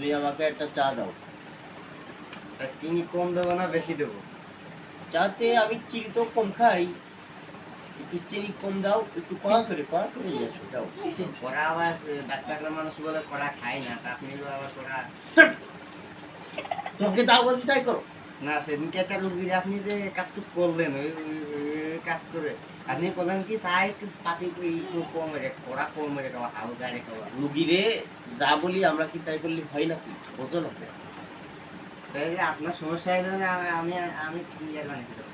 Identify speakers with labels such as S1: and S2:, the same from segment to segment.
S1: তুমি আমাকে একটা চা দাও।
S2: স্যার চিনি কম দেবো না বেশি দেবো?
S1: চাতে আমি চিনি তো কম খাই। একটু চিনি কম দাও একটু কড়া করে কড়া করে যাও।
S2: কড়া আবার ডাক্তাররা মানুষ বলে কড়া খায় না তা আপনি আবার কড়া
S1: তোমাকে যা বলছি তাই করো।
S2: না সেদিনকে একটা রুগীর আপনি যে কাজটা করলেন ওই কাজ করে আপনি বললেন কি চাই পাতি কম রেখে কড়া কম রেখে হালকা রেখে
S1: রুগীরে যা বলি আমরা কি তাই করলে হয় নাকি? বোঝো না।
S2: তাই আপনার সমস্যা হয়ে যাবে না, আমি আমি ক্লিয়ার বানিয়ে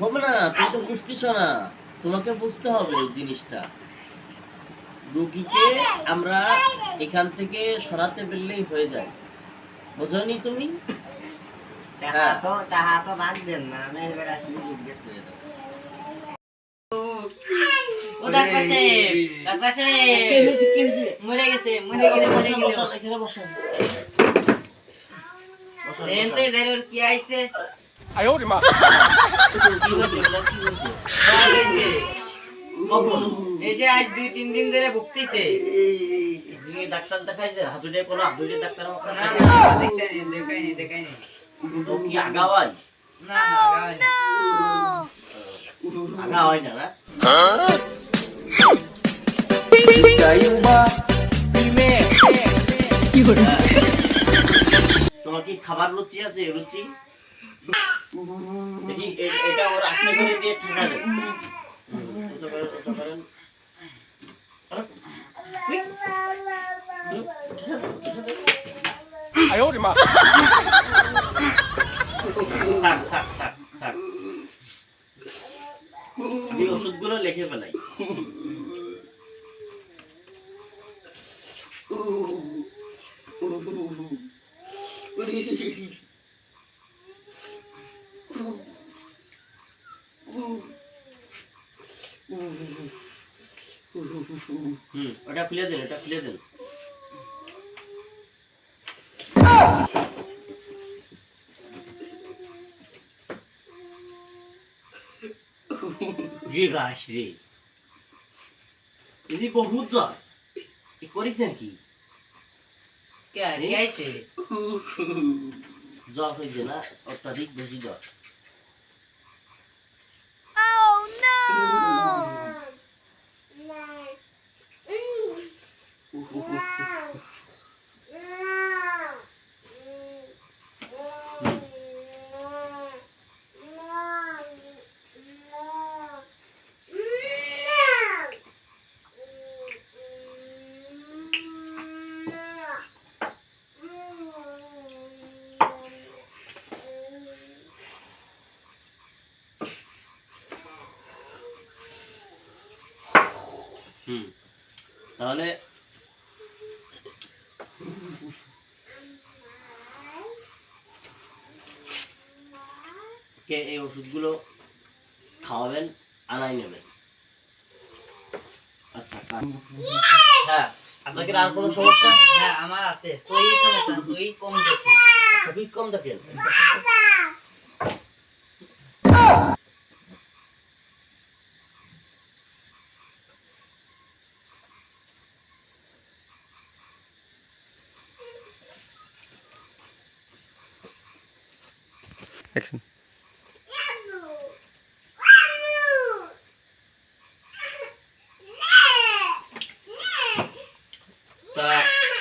S1: হবে না তুমি তো বুঝতেছ না। তোমাকে বুঝতে হবে এই জিনিসটা। রুগীকে আমরা এখান থেকে সরাতে পারলেই হয়ে যায়। বোঝনি তুমি?
S2: টাকা। তো টাকা তো বাদ দেন না আমি এবার আসলে রুগীকে করে দেবো
S3: ও ডাক্তার সাহেব ডাক্তার
S1: কি
S3: সাহেব
S1: হয়েছে
S3: মরে গেছে মরে গেলে মরে গেল
S1: বসো, এখানে বসো।
S3: এদের কি আইছে? ভালো হইছে।
S1: কখন?
S3: এসে আজ দুই তিন দিন ধরে ভুগতেছে
S1: ডাক্তার দেখাইছে হাতুড়ে কোনো হাতুড়ে ডাক্তার
S3: না দেখাইনি
S1: তো কি
S3: না না
S1: আগা হয় না তোমার কি খাবার রুচি আছে রুচি দেখি এটা থাক। আমি লিখে ফেলাই। হুম ওটা খুলে দেন ওটা খুলে দেন। রে রাস রে এদি বহুত জ্বর এ করিছেন কি
S3: কে কি আইছে
S1: জ্বর হয়েছে না অত্যাধিক বেশি জ্বর হুম। তাহলে কে এই ওষুধগুলো খাওয়াবেন আনাই নেবেন। আচ্ছা হ্যাঁ আপনাদের আর কোনো সমস্যা?
S3: হ্যাঁ আমার আছে। সই সমস্যা সই কম দেখি।
S1: খুবই কম দেখেন? তা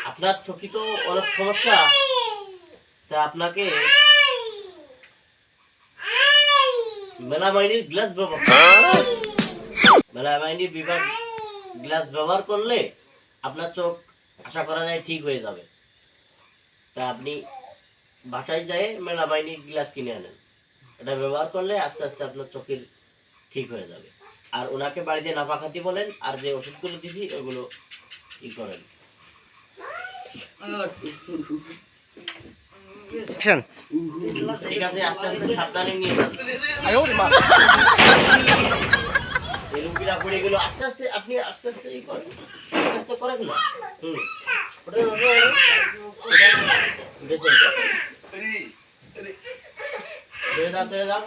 S1: আপনার চোখে তো অনেক সমস্যা। তা আপনাকে মেলামাইনির গ্লাস ব্যবহার মেলামাইনির বিভাগ গ্লাস ব্যবহার করলে আপনার চোখ আশা করা যায় ঠিক হয়ে যাবে। তা আপনি বাসায় যায় মেলামাইনির গ্লাস কিনে আনেন। এটা ব্যবহার করলে আস্তে আস্তে আপনার চোখের ঠিক হয়ে যাবে। আর ওনাকে বাড়িতে নাফা খাতি বলেন আর যে ওষুধগুলো দিছি ওগুলো ই করেন। ঠিক আছে আস্তে আস্তে সাবধানে নিয়ে যান। এই পড়ে গেল আস্তে আস্তে আপনি আস্তে আস্তে ই করেন। আস্তে আস্তে করে গেল হুম। ওটা ওটা উঠে চলে যাও ছেড়ে দাও ছেড়ে দাও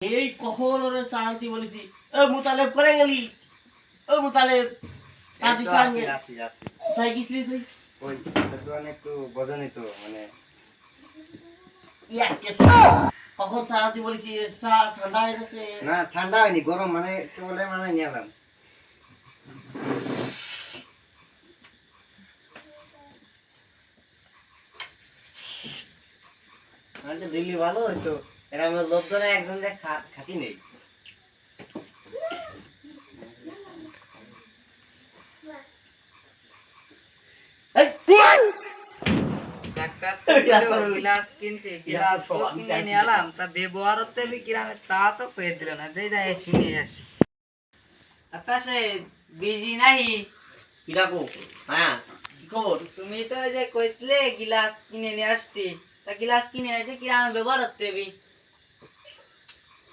S1: এই কখন ওরে চা আনতে বলেছি। ও মুতালেব করে গেলি? ও মুতালেব
S2: এই
S1: আজি
S2: তো
S1: চা
S2: আছি,
S1: আনবে
S2: আছি, আছি।
S1: গেছিলি তুই?
S2: ওই দোকানে একটু বোঝেনি তো মানে
S1: কখন চা আনতে বলেছি চা ঠান্ডা হয়ে গেছে।
S2: না ঠান্ডা হয়নি গরম মানে কেবলে মানে তাহলে দিল্লি ভালো হইতো। এরা আমার লোকজনে একজন যে খাতি নেই।
S3: বিজি নাহি।
S1: হ্যাঁ
S3: তুমি তো যে কইছিলে গ্লাস কিনে নিয়ে আসছি তা গিলাস কিনে এসে গ্রামে ব্যবহার বি?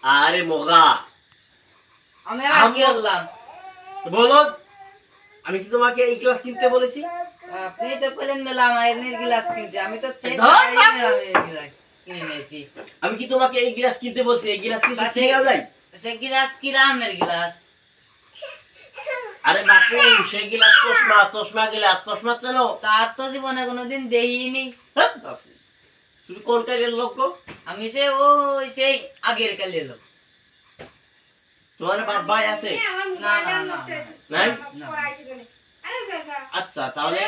S1: আরে মগা।
S3: আমি কি
S1: বলো আমি কি তোমাকে এই গ্লাস কিনতে বলেছি?
S3: আপনি তো বললেন মেলা গ্লাস কিনতে। আমি তো চেক
S1: আমি কি তোমাকে এই গ্লাস কিনতে বলছি? এই গ্লাস কি
S3: তা
S1: কিনে
S3: সে- সে গ্লাস কিরামের গ্লাস
S1: আরে বাপু সেই গিলাস চশমা চশমা গিলাস চশমা চেনো?
S3: তার তো জীবনে কোনোদিন দেখিনি
S1: হ্যাঁ। তুমি কোন কাজের লোক গো?
S3: আমি সে ওই সেই আগের কালের লোক।
S1: তোমার বাপ ভাই আছে?
S3: না না না না।
S1: নাই? আচ্ছা তাহলে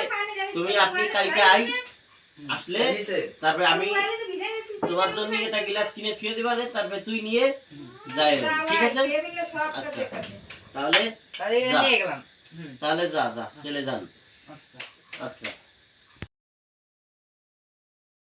S1: তুমি আপনি কালকে আই আসলে তারপরে আমি তোমার জন্য এটা গ্লাস কিনে থুয়ে দিবানে তারপরে তুই নিয়ে যাই ঠিক আছে? আচ্ছা তাহলে
S3: তাহলে
S1: যা।
S3: নিয়ে গেলাম।
S1: তাহলে যা যা চলে যান।
S3: আচ্ছা।
S1: আচ্ছা।